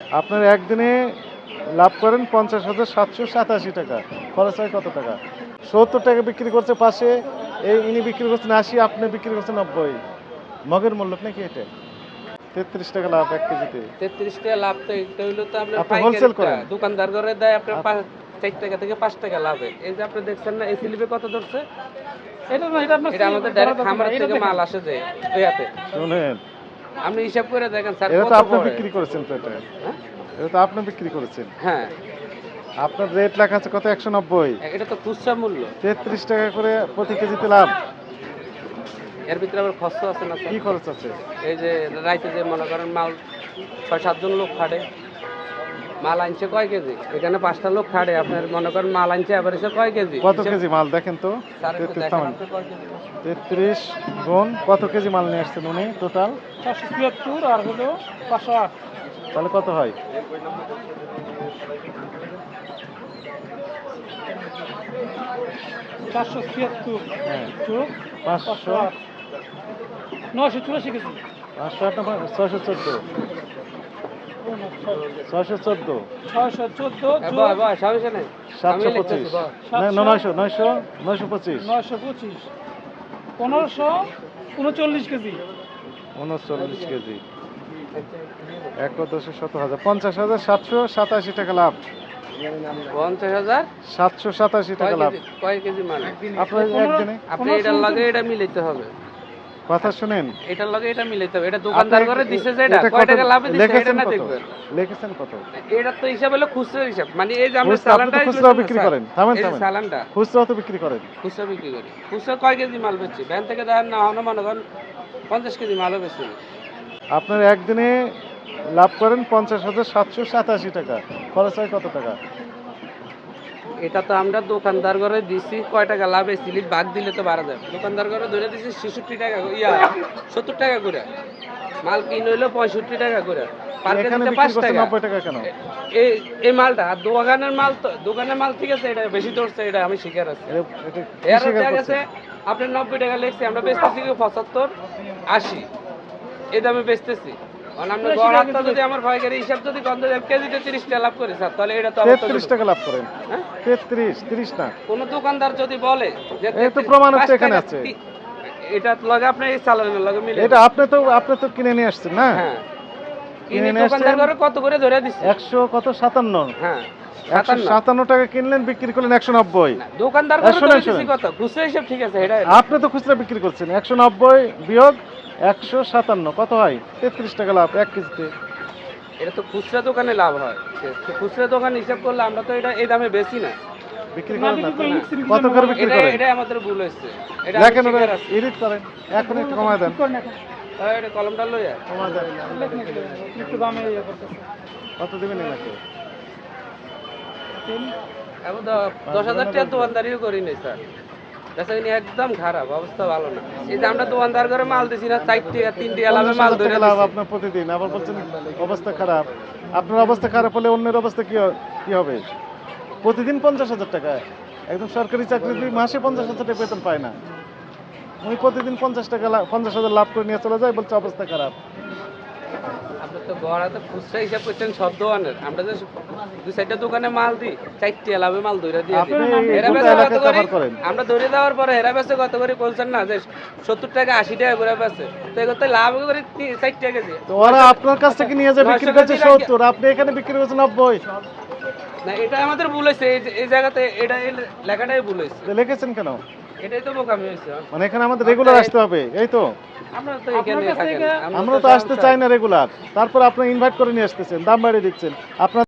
আপনার একদিনে লাভ করেন পঞ্চাশ হাজার সাতশো সাতাশি টাকা। খরচ হয় কত টাকা? সত্তর টাকা বিক্রি করছে পাশে এই ইনি বিক্রি করছেন আশি আপনি বিক্রি করছেন নব্বই। মগের মূল্য নাকি এটা? তেত্রিশ টাকা লাভ এক কেজিতে। তেত্রিশ টাকা লাভ তো এটা হইল তো আপনার আপনি করেন? দোকানদার করে দেয় আপনার চার টাকা থেকে পাঁচ টাকা লাভে এই যে আপনি দেখছেন না এই স্লিপে কত ধরছে? এটা না এটা আমাদের ডাইরেক্ট খামার থেকে মাল আসে যে ইয়াতে শুনেন আপনি হিসাব করে দেখেন স্যার এটা তো আপনি বিক্রি করেছেন তো এটা? হ্যাঁ? এটা তো আপনি বিক্রি করেছেন। হ্যাঁ। আপনার রেট লেখা আছে কত? একশো নব্বই। এটা তো খুচরা মূল্য। তেত্রিশ টাকা করে প্রতি কেজিতে লাভ। এর ভিতরে আবার খরচ আছে না কি খরচ আছে? এই যে রাইতে যে মনে করেন মাল ছয় সাত জন লোক খাটে। মাল আনছে কয় কেজি? এখানে পাঁচটা লোক খাটে আপনার মনে করেন মাল আনছে এসে কয় কেজি? কত কেজি মাল দেখেন তো? তেত্রিশ গুণ কত কেজি মাল নিয়ে আসছেন উনি টোটাল চারশো তিয়াত্তর আর হলো পাঁচশো আট। তাহলে কত হয়? চারশো তিয়াত্তর হ্যাঁ। পাঁচশো পাঁচশো আট। নয়শো চুরাশি কেজি। পাঁচশো আট ছয়শো চোদ্দ। ছয়শো চোদ্দ। ছয়শো সাতশো পঁচিশ। নয়শো নয়শো নয়শো পঁচিশ। নয়শো পঁচিশ। পনেরোশো উনচল্লিশ কেজি। উনচল্লিশ কেজি। এক দশে শত হাজার। পঞ্চাশ হাজার সাতশো সাতাশি টাকা লাভ। পঞ্চাশ হাজার? সাতশো সাতাশি টাকা লাভ। কয় কেজি মাল আপনার একদিনে? আপনি এটার লগে এটা মিলাইতে হবে। কথা শুনেন। এটার লগে এটা মিলাইতে হবে। এটা দোকানদার করে দিছে যে এটা কয় টাকা লাভে দিছে এটা না? দেখবেন? লিখেছেন কত? এটা তো হিসাব হলো খুচরা হিসাব। মানে এই যে আমরা খুচরা, চালানটা খুচরা বিক্রি করেন। থামেন, থামেন। চালানটা খুচরাও তো বিক্রি করেন। খুচরা বিক্রি করি। খুচরা কয় কেজি মাল বেচছি? ব্যান থেকে দেন না হন মনে করেন পঞ্চাশ কেজি মালও বেশি আপনার একদিনে লাভ করেন পঞ্চাশ হাজার সাতশো সাতাশি টাকা। খরচ হয় কত টাকা? এটা তো আমরা দোকানদার করে দিছি কয় টাকা লাভ স্লিপ বাদ দিলে তো বাড়া যাবে। দোকানদার করে ধরে দিছি ছেষট্টি টাকা ইয়া সত্তর টাকা করে। মাল কিন হইল পঁয়ষট্টি টাকা করে। পাঁচ টাকা। এই এই মালটা আর দোকানের মাল তো দোকানের মাল ঠিক আছে এটা বেশি ধরছে এটা আমি শিকার আছি। এর? গেছে আপনার নব্বই টাকা লেগছে আমরা বেচতেছি পঁচাত্তর আশি। এই দামে বেচতেছি। আমরা গড় হাতটা যদি আমার পাইকারি হিসাব যদি গন্ধ কেজিতে তিরিশ টাকা লাভ করি স্যার তাহলে এটা তো আমার তো তেত্রিশ টাকা লাভ করেন। হ্যাঁ? না কোন দোকানদার যদি বলে যে এই তো প্রমাণ হচ্ছে এখানে আছে। এটা লগে আপনি এই চালানের লগে মিলে এটা আপনি তো আপনি তো কিনে নিয়ে আসছেন না? হ্যাঁ। কিনে নিয়ে আসছেন? কত করে ধরে দিচ্ছে একশো কত? সাতান্ন। হ্যাঁ একশো সাতান্ন। টাকা কিনলেন বিক্রি করলেন একশো নব্বই। দোকানদার আপনি তো খুচরা বিক্রি করছেন একশো নব্বই বিয়োগ একশো সাতান্ন। কত হয়? তেত্রিশ টাকা লাভ এক কেজিতে। এটা তো খুচরা দোকানে লাভ হয়। খুচরা দোকান হিসাব করলে আমরা তো এটা এই দামে বেশি না। বিক্রি করেন না করে কত করে বিক্রি করেন? এটা আমাদের ভুল হয়েছে। এটা লেখেন এডিট করেন। এখন একটু কমায় দেন। হ্যাঁ, এটা কলমটা লইয়া কমায় দেন। একটু, একটু দামে ইয়ে করতেছে। কত দিবেন এখন দশ হাজার টাকা দোকানদারিও করি নাই স্যার। বেচা একদম খারাপ অবস্থা ভালো না। এই যে আমরা দোকানদার করে মাল দিছি না চার টাকা তিন টাকা লাভে মাল ধরে লাভ আপনার প্রতিদিন আবার বলছেন অবস্থা খারাপ। আপনার অবস্থা খারাপ হলে অন্যের অবস্থা কি কি হবে? প্রতিদিন পঞ্চাশ হাজার টাকা। একদম সরকারি চাকরি মাসে পঞ্চাশ হাজার টাকা বেতন পায় না। উনি প্রতিদিন পঞ্চাশ টাকা পঞ্চাশ হাজার লাভ করে নিয়ে চলে যায় বলছে অবস্থা খারাপ। আপনি তো খুচরা হিসাব করছেন সব দোকানের। আমরা যে চারটা দোকানে মাল দিই চারটে লাভে মাল ধরে দিয়ে বেচে কত করে। আমরা ধরে দেওয়ার পরে বেচে কত করে বলছেন না যে সত্তর টাকা আশি টাকা করে বেচে। তো এগুলো লাভ করে তি- ষাট টাকা কেজি ওরা আপনার কাছ থেকে নিয়ে যায় বিক্রি করছে সত্তর আপনি এখানে বিক্রি করছেন নব্বই। না এটা আমাদের ভুল হয়েছে। এই জায়গাতে এটা লেখাটাই ভুল হয়েছে। লিখেছেন কেন? এটাই তো বোকামি হয়েছে। মানে এখানে আমাদের রেগুলার আসতে হবে এই তো? আমরা তো এখানে আপনার কাছ থাকেন। থেকে- আমরা তো আসতে চাই না রেগুলার তারপর আপনি ইনভাইট করে নিয়ে আসতেছেন দাম বাড়িয়ে দিচ্ছেন। আপনার